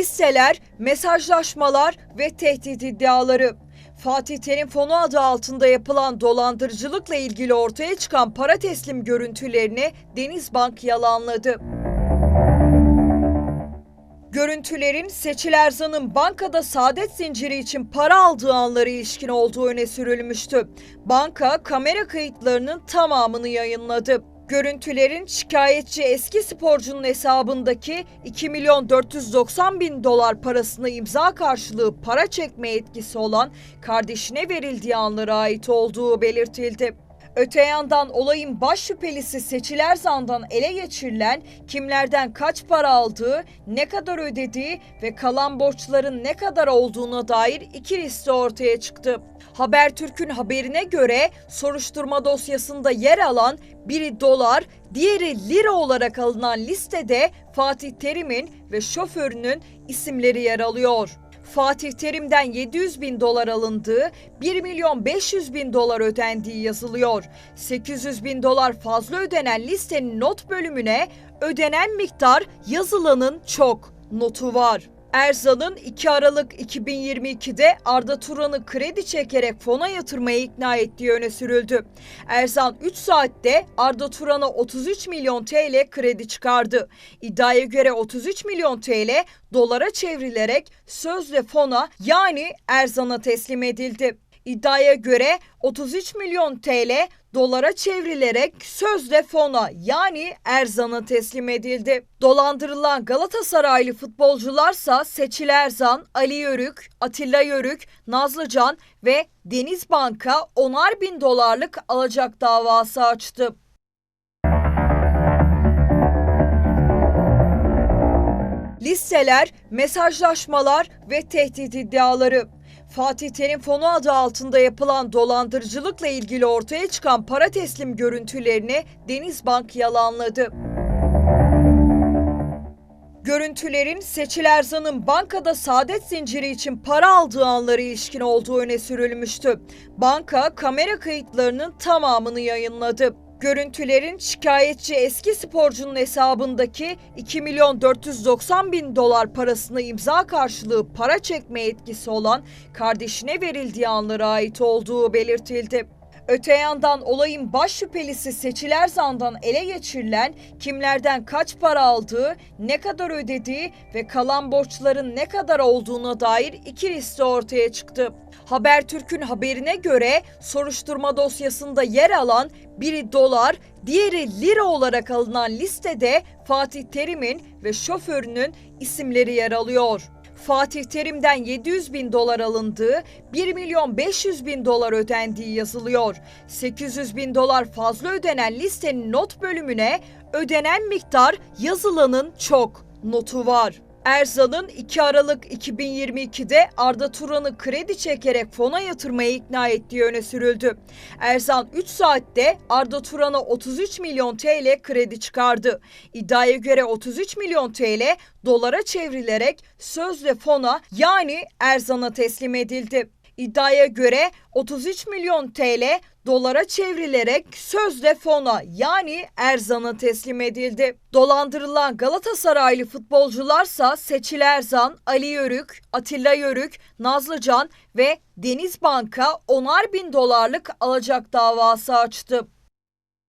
Listeler, mesajlaşmalar ve tehdit iddiaları. Fatih Terim Fonu adı altında yapılan dolandırıcılıkla ilgili ortaya çıkan para teslim görüntülerini Denizbank yalanladı. Görüntülerin Seçil Erzan'ın bankada saadet zinciri için para aldığı anlara ilişkin olduğu öne sürülmüştü. Banka kamera kayıtlarının tamamını yayınladı. Görüntülerin şikayetçi eski sporcunun hesabındaki 2 milyon 490 bin dolar parasını imza karşılığı para çekme etkisi olan kardeşine verildiği anlara ait olduğu belirtildi. Öte yandan olayın baş şüphelisi Seçil Erzan'dan ele geçirilen kimlerden kaç para aldığı, ne kadar ödediği ve kalan borçların ne kadar olduğuna dair iki liste ortaya çıktı. Habertürk'ün haberine göre soruşturma dosyasında yer alan biri dolar, diğeri lira olarak alınan listede Fatih Terim'in ve şoförünün isimleri yer alıyor. Fatih Terim'den 700 bin dolar alındığı, 1 milyon 500 bin dolar ödendiği yazılıyor. 800 bin dolar fazla ödenen listenin not bölümüne ödenen miktar yazılanın çok notu var. Erzan'ın 2 Aralık 2022'de Arda Turan'ı kredi çekerek fona yatırmaya ikna ettiği öne sürüldü. Erzan 3 saatte Arda Turan'a 33 milyon TL kredi çıkardı. İddiaya göre 33 milyon TL dolara çevrilerek sözle fona yani Erzan'a teslim edildi. İddiaya göre 33 milyon TL dolara çevrilerek sözde fona yani Erzan'a teslim edildi. Dolandırılan Galatasaraylı futbolcularsa Seçil Erzan, Ali Yörük, Atilla Yörük, Nazlıcan ve Denizbank'a onar bin dolarlık alacak davası açtı. Listeler, mesajlaşmalar ve tehdit iddiaları. Fatih Terim Fonu adı altında yapılan dolandırıcılıkla ilgili ortaya çıkan para teslim görüntülerini Denizbank yalanladı. Görüntülerin Seçil Erzan'ın bankada saadet zinciri için para aldığı anlara ilişkin olduğu öne sürülmüştü. Banka kamera kayıtlarının tamamını yayınladı. Görüntülerin şikayetçi eski sporcunun hesabındaki 2 milyon 490 bin dolar parasını imza karşılığı para çekme etkisi olan kardeşine verildiği anlara ait olduğu belirtildi. Öte yandan olayın baş şüphelisi Seçil Erzan'dan ele geçirilen kimlerden kaç para aldığı, ne kadar ödediği ve kalan borçların ne kadar olduğuna dair iki liste ortaya çıktı. Habertürk'ün haberine göre soruşturma dosyasında yer alan biri dolar, diğeri lira olarak alınan listede Fatih Terim'in ve şoförünün isimleri yer alıyor. Fatih Terim'den 700 bin dolar alındığı, 1 milyon 500 bin dolar ödendiği yazılıyor. 800 bin dolar fazla ödenen listenin not bölümüne ödenen miktar yazılanın çok notu var. Erzan'ın 2 Aralık 2022'de Arda Turan'ı kredi çekerek fona yatırmaya ikna ettiği öne sürüldü. Erzan 3 saatte Arda Turan'a 33 milyon TL kredi çıkardı. İddiaya göre 33 milyon TL dolara çevrilerek sözle fona yani Erzan'a teslim edildi. İddiaya göre 33 milyon TL dolara çevrilerek sözde fona yani Erzan'a teslim edildi. Dolandırılan Galatasaraylı futbolcularsa Seçil Erzan, Ali Yörük, Atilla Yörük, Nazlıcan ve Denizbank'a onar bin dolarlık alacak davası açtı.